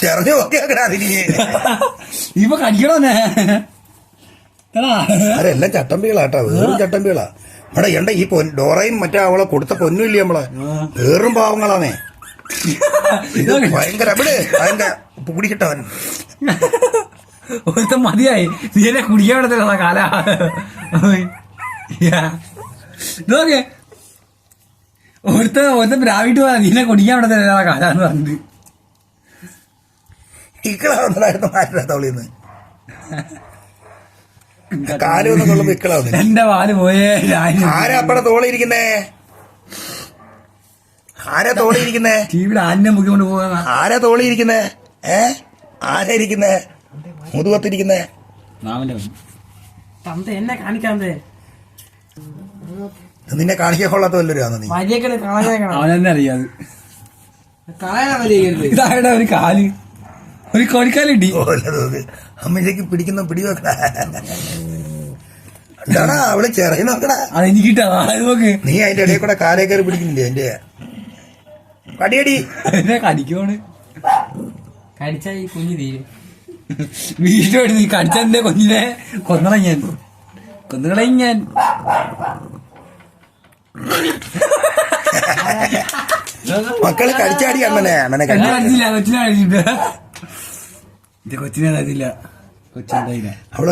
ചെറിഞ്ഞു ഇപ്പൊ കടിക്കണോന്നെ? അതെല്ലാം ചട്ടമ്പികളാട്ടാ വേറും ചട്ടമ്പികളാ. ഇവിടെ എണ്ട ഈ പൊൻ ഡോറയും മറ്റേ അവളെ കൊടുത്ത പൊന്നുമില്ലേ നമ്മളെ? വേറും പാവങ്ങളാണേ ഇത് ഭയങ്കര അവിടെ ഭയങ്കര കുടിച്ചിട്ടവൻ ഒരുത്തൻ മതിയായി. നീ എന്നെ കുടിക്കാൻ വിടത്തില്ല കാല. നോക്കേ ഒരുത്ത ഓർത്ത രാവിട്ട് പോയാ നീനെ കുടിക്കാൻ വിടത്തില്ല കാല എന്ന് പറഞ്ഞിട്ട്. ഇക്കളാവുന്നതായിരുന്നു കാലൊന്നും കൊള്ളുമ്പോ എന്റെ പാൽ പോയേ ആരാ അപ്പടെ തോളിയിരിക്കുന്നേ ആരാ തോളിയിരിക്കുന്നേ ടിവിയുടെ ആലിനെ മുക്കിക്കൊണ്ട് പോകാ ആരാ തോളിയിരിക്കുന്നേ ഏ? ആരാ ഇരിക്കുന്നേ? മുതുകത്തിരിക്കുന്നേ മാമന്റെ തന്ത എന്നെ കാണിക്കാന്തേ നിന്നെ കാണിക്കാൻ കൊള്ളാത്ത വല്ലൊരു നീ? മര്യാദ കാണാൻ അറിയാത് ഇതായുടെ ഒരു കാൽ. ഒരു കോഴിക്കാലുണ്ടി അമ്മയിലേക്ക് പിടിക്കുന്ന പിടി വെക്കടാ എന്താടാ അവൾ ചെറിയ നോക്കടാ. എനിക്ക് നോക്ക്. നീ അതിന്റെ ഇടയിൽ കൂടെ കാലേ കയറി പിടിക്കുന്നില്ലേ എന്റെ കടിയടി. എന്നെ കടിക്കോണ് കടിച്ചാ ഈ കുഞ്ഞു തീരും. വീട്ടിലോട്ട് നീ കടിച്ചെന്റെ കുഞ്ഞിനെ കൊന്നള ഞാൻ. കൊന്നുകളയും ഞാൻ. മക്കൾ കടിച്ചാടി അമ്മനെ അമ്മനെ എന്നെ കടി കടിച്ചില്ല കൊച്ചിനെ കടിച്ചിട്ട് എന്റെ കൊച്ചിനെ അവൾ